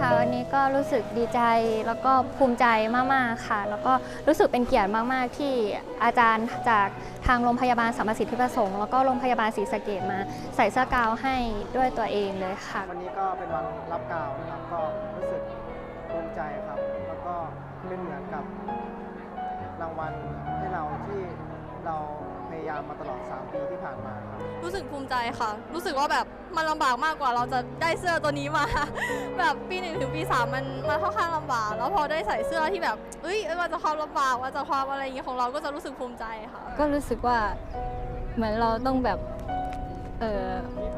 วันนี้ก็รู้สึกดีใจแล้วก็ภูมิใจมากๆค่ะ แล้วก็รู้สึกเป็นเกียรติมากๆ ที่อาจารย์จากทางโรงพยาบาลสามสิทธิประสงค์แล้วก็โรงพยาบาลศรีสะเกดมาใส่เสื้อกาวให้ด้วยตัวเองเลยค่ะ วันนี้ก็เป็นวันรับกาวนะครับก็รู้สึกภูมิใจครับ แล้วก็เป็นเหมือนกับรางวัลให้เราที่เราายามมาตลอด 3 ปีที่ผ่านมาครับรู้สึกภูมิใจค่ะ รู้สึกว่าแบบมันลำบากมากกว่าเราจะได้เสื้อตัวนี้มา แบบปีหนึ่งถึงปีสามมันมันค่อนข้างลำบาก แล้วพอได้ใส่เสื้อที่แบบเอ้ยเอ้ยมันจะความลำบากมันจะความอะไรอย่างเงี้ยของเราก็จะรู้สึกภูมิใจค่ะ ก็รู้สึกว่าเหมือนเราต้องแบบเออ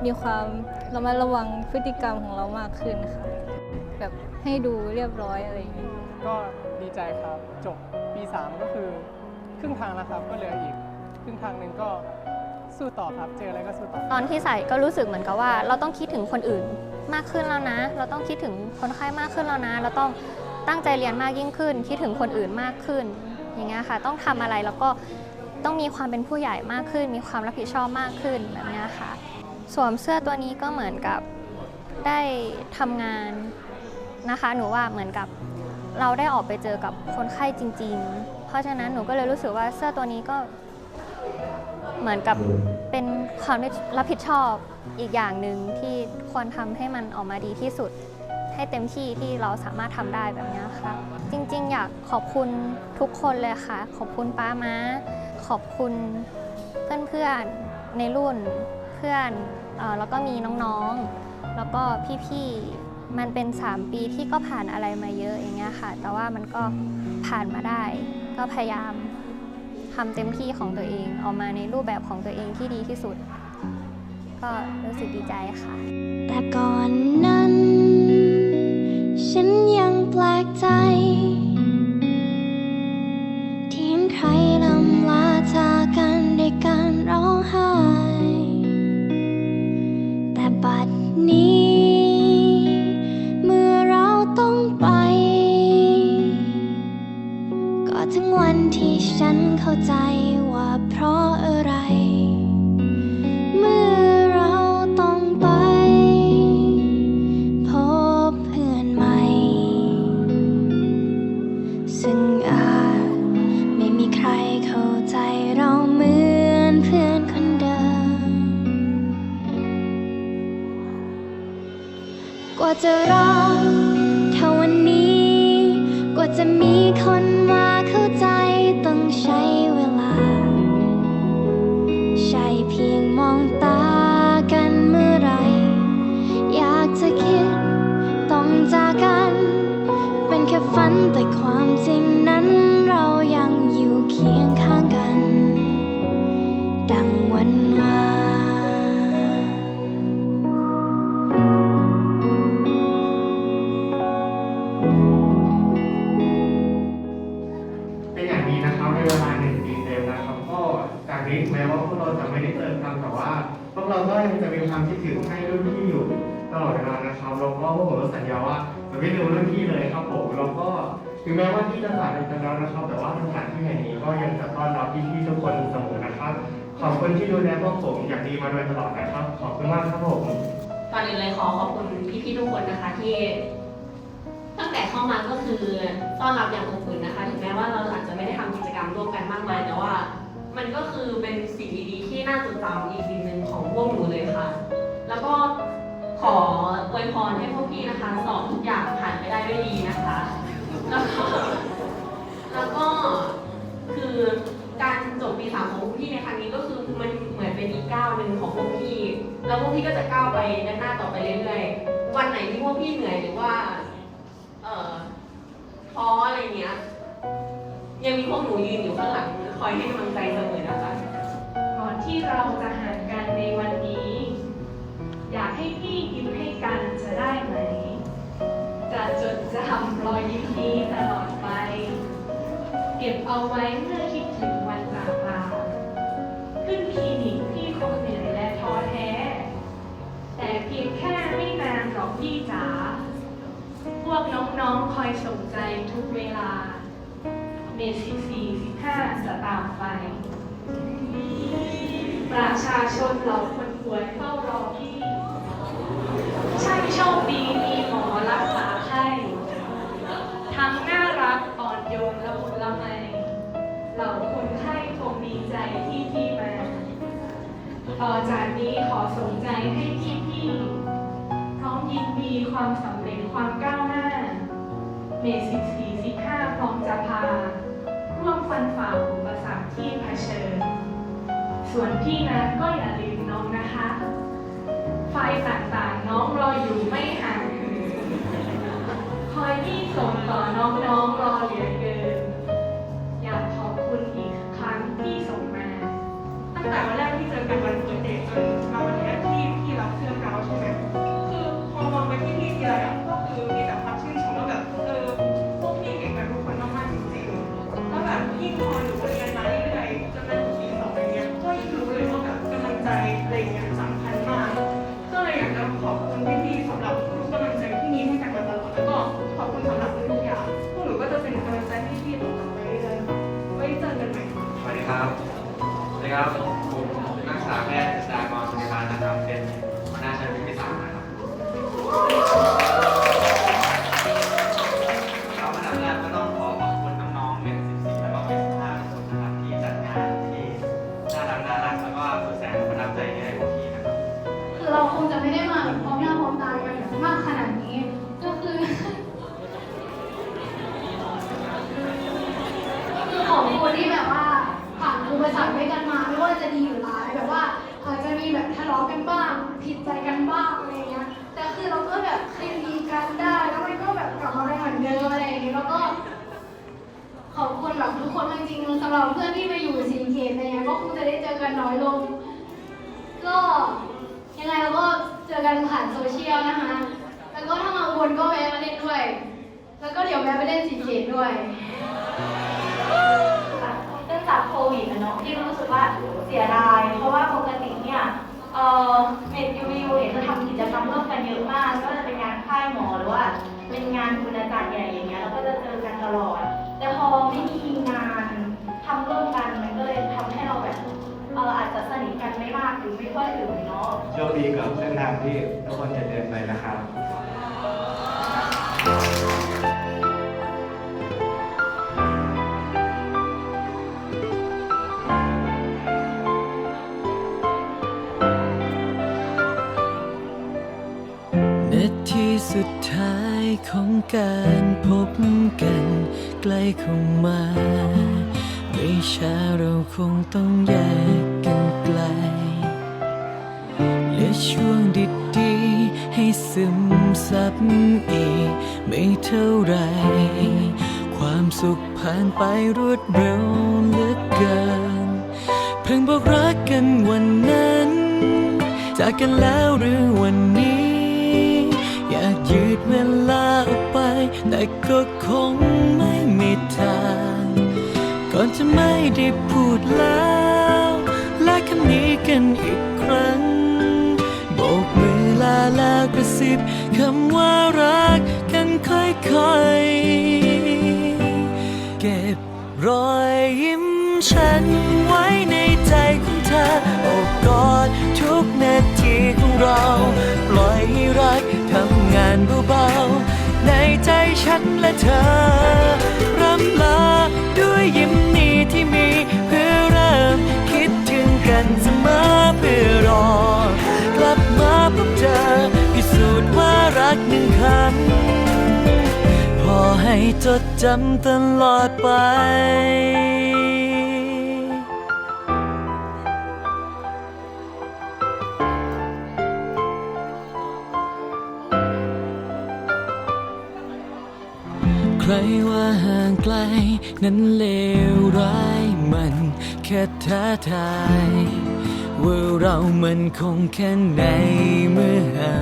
มีความระมัดระวังพฤติกรรมของเรามากขึ้นค่ะ แบบให้ดูเรียบร้อยอะไรอย่างนี้ก็ดีใจครับ จบปี 3 ก็คือ ครึ่งทางแล้วครับ ก็เหลืออีก ครึ่งทางหนึ่งก็สู้ต่อครับเจออะไรก็สู้ต่อตอนที่ใส่ก็รู้สึกเหมือนกับว่า เราต้องคิดถึงคนอื่นมากขึ้นแล้วนะ เราต้องคิดถึงคนไข้มากขึ้นแล้วนะ เราต้องตั้งใจเรียนมากยิ่งขึ้น คิดถึงคนอื่นมากขึ้น อย่างเงี้ยค่ะ ต้องทำอะไรแล้วก็ต้องมีความเป็นผู้ใหญ่มากขึ้น มีความรับผิดชอบมากขึ้นแบบเนี้ยค่ะ สวมเสื้อตัวนี้ก็เหมือนกับได้ทำงานนะคะ หนูว่าเหมือนกับเราได้ออกไปเจอกับคนไข้จริง ๆ เพราะฉะนั้นหนูก็เลยรู้สึกว่าเสื้อตัวนี้ก็ เหมือนกับเป็นความรับผิดชอบอีกอย่างหนึ่งที่ควรทำให้มันออกมาดีที่สุด ให้เต็มที่ที่เราสามารถทำได้แบบนี้ค่ะ จริง ๆ อยากขอบคุณทุกคนเลยค่ะ ขอบคุณป้าม้า ขอบคุณเพื่อนๆในรุ่นเพื่อนอแล้วก็มีน้องๆ แล้วก็พี่ๆ มันเป็น 3 ปีที่ก็ผ่านอะไรมาเยอะอย่างเงี้ยค่ะ แต่ว่ามันก็ผ่านมาได้ก็พยายาม ทำเต็มที่ของตัวเองออกมาในรูปแบบของตัวเองที่ดีที่สุด ก็รู้สึกดีใจค่ะ แต่ก่อนนั้น ฉันยังแปลกใจ ที่ฉันเข้าใจว่าเพราะอะไร เมื่อเราต้องไป พบเพื่อนใหม่ ซึ่งอาจไม่มีใครเข้าใจเราเหมือนเพื่อนคนเดิม กว่าจะรอเท่าวันนี้ กว่าจะมีคน ฝันแต่ความจริงนั้นเรายังอยู่เคียงข้างกัน ดังวันวานเป็นอย่างนี้นะครับในเวลาหนึ่งปีเต็มนะครับก็จากนี้แม้ว่าพวกเราจะไม่ได้เจอกันแต่ว่า พวกเราก็ยังจะมีความคิดถึงให้รุ่นพี่อยู่ตลอดเวลานะครับแล้วก็พวกผมก็สัญญาว่า จะไม่ลืมรุ่นพี่เลยครับผมแล้วก็ถึงแม้ว่าที่จะผ่านไปแล้วนะครับ แต่ว่าสถานที่แห่งนี้ก็ยังจะต้อนรับพี่ๆทุกคนเสมอนะครับ ขอบคุณที่ดูแลพวกผมอย่างดีมาโดยตลอดนะครับ ขอบคุณมากครับผมก่อนอื่นเลยขอขอบคุณพี่ๆทุกคนนะคะที่ ตั้งแต่เข้ามาก็คือต้อนรับอย่างอบอุ่นนะคะ ถึงแม้ว่าเราอาจจะไม่ได้ทำกิจกรรมร่วมกันมากมาย แต่ว่า มันก็คือเป็นสิ่งดีๆที่น่าจดจำอีกสิ่งหนึ่งของพวกหนูเลยค่ะ แล้วก็ ขออวยพรให้พวกพี่นะคะ สอบทุกอย่างผ่านไปได้ด้วยดีนะคะ แล้วก็แล้วก็คือการจบปีสามของพวกพี่ในครั้งนี้ก็คือมันเหมือนเป็นอีกก้าวหนึ่งของพวกพี่ แล้วพวกพี่ก็จะก้าวไปด้านหน้าต่อไปเรื่อยๆวันไหนที่พวกพี่เหนื่อยหรือว่าเอ่อท้ออะไรเงี้ยยังมีพวกหนูยืนอยู่ข้างหลังคอยให้กำลังใจเสมอนะคะ ก่อนที่เราจะห่างกันในวันนี้ อยากให้ จะได้ไหม จะจดจำรอยยิ้มนี้ตลอดไป เก็บเอาไว้เมื่อคิดถึงวันจากลาขึ้นคลินิกพี่คงเหนื่อยและท้อแท้ แต่เพียงแค่ไม่นานหรอกพี่จ๋า พวกน้องๆคอยส่งใจทุกเวลา เมสิบสี่สิบห้าจะตามไป ประชาชนเหล่าคนป่วยเฝ้ารอพี่ ช่างโชคดีมีหมอรักษาไข้ทั้งน่ารักอ่อนโยนและบุญละไมเหล่าคนไข้คงมีใจที่พี่มาต่อจากนี้ขอสงใจให้พี่พี่พร้อมยินดีความสำเร็จความก้าวหน้า เมสิบสี่สิบห้าพร้อมจะพา ร่วมฟันฝ่าอุปสรรคที่เผชิญ ส่วนพี่นั้นก็อย่าลืมน้องนะคะ ไฟต่างๆ น้องรออยู่ไม่ห่างเหินคอยพี่ส่งต่อน้องๆรอเหลือเกิน อยากขอบคุณอีกครั้งที่ส่งมา ตั้งแต่วันแรกที่เจอกันวันเกิดเด็กจนมาวัน ใจให้พวกพี่นะครับคือเราคงจะไม่ได้มาแบบพร้อมหน้าพร้อมตากันมากขนาดนี้ ก็คือ คือของคนที่แบบว่าผ่านอุปสรรคด้วยกันมา ไม่ว่าจะดีหรือร้ายแบบว่าอาจจะมีแบบทะเลาะกันบ้าง ผิดใจกันบ้างอะไรเงี้ย แต่คือเราก็แบบคืนดีกันได้แล้วมันก็แบบกลับมาเป็นเหมือนเดิมอะไรอย่างเงี้ยแล้วก็ ขอบคุณแบบทุกคนจริงๆสำหรับเพื่อนที่มาอยู่สิงเกตอะไรเงี้ยก็คงจะได้เจอกันน้อยลง ก็ยังไงเราก็เจอกันผ่านโซเชียลนะคะ แล้วก็ถ้ามาอุบลก็แวะมาเล่นด้วย แล้วก็เดี๋ยวแวะไปเล่นสีเกตด้วย เนื่องจากโควิดนะเนาะที่รู้สึกว่าเสียดาย เพราะว่าปกติเนี่ยเอ่อเมดอยู่ กับเส้นทางที่ทุกคนจะเดินไปนะครับนาทีสุดท้ายของการพบกันใกล้เข้ามา ไม่ช้าเราคงต้องแยก ดีๆ ให้ซึมซับอีก ไม่เท่าไร ความสุขผ่านไปรวดเร็วเหลือเกิน เพิ่งบอกรักกันวันนั้น จากกันแล้วหรือวันนี้ อยากยืดเวลาออกไป แต่ก็คงไม่มีทาง ก่อนจะไม่ได้พูดแล้ว และคำนี้กันอีกครั้ง กมือลาแล้วกระซิบคำว่ารักกันค่อยๆ เก็บรอยยิ้มฉันไว้ในใจของเธอโอบกอดทุกนาทีของเรา ปล่อยให้รักทำงานเบาๆ ในใจฉันและเธอรำลา เจอ พิสูจน์ว่ารักหนึ่งคำพอให้จดจำตลอดไปใครว่าห่างไกล นั้นเลวร้ายมันแค่ท้าทาย ว่าเรามันคงแค่ไหนเมื่อห่า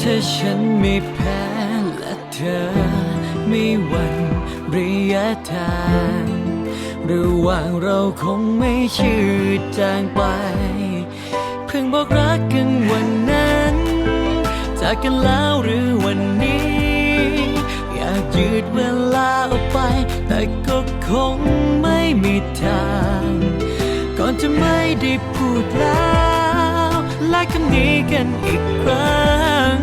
ถ้าฉันไม่แพ้และเธอไม่หวั่นระยะทางระหว่างเราคงไม่ชืดจางไป เพิ่งบอกรักกันวันนั้น จากกันแล้วหรือวันนี้ อยากยืดเวลาออกไป แต่ก็คง ได้พูดแล้วและคำนี้กันอีกครั้ง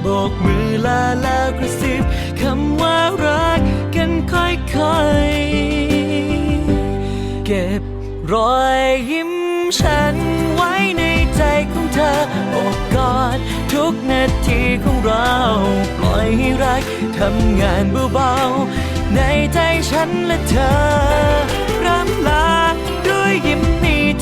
โบกมือลาแล้วกระซิบคำว่ารักกันค่อยๆ เก็บรอยยิ้มฉันไว้ในใจของเธออบกอดทุกนาทีของเราปล่อยให้รักทำงานเบาๆในใจฉันและเธอรำลาด้วยยิ้มนี้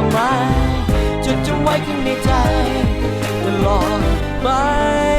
ความหมายจดจำไว้ข้างในใจตลอดไป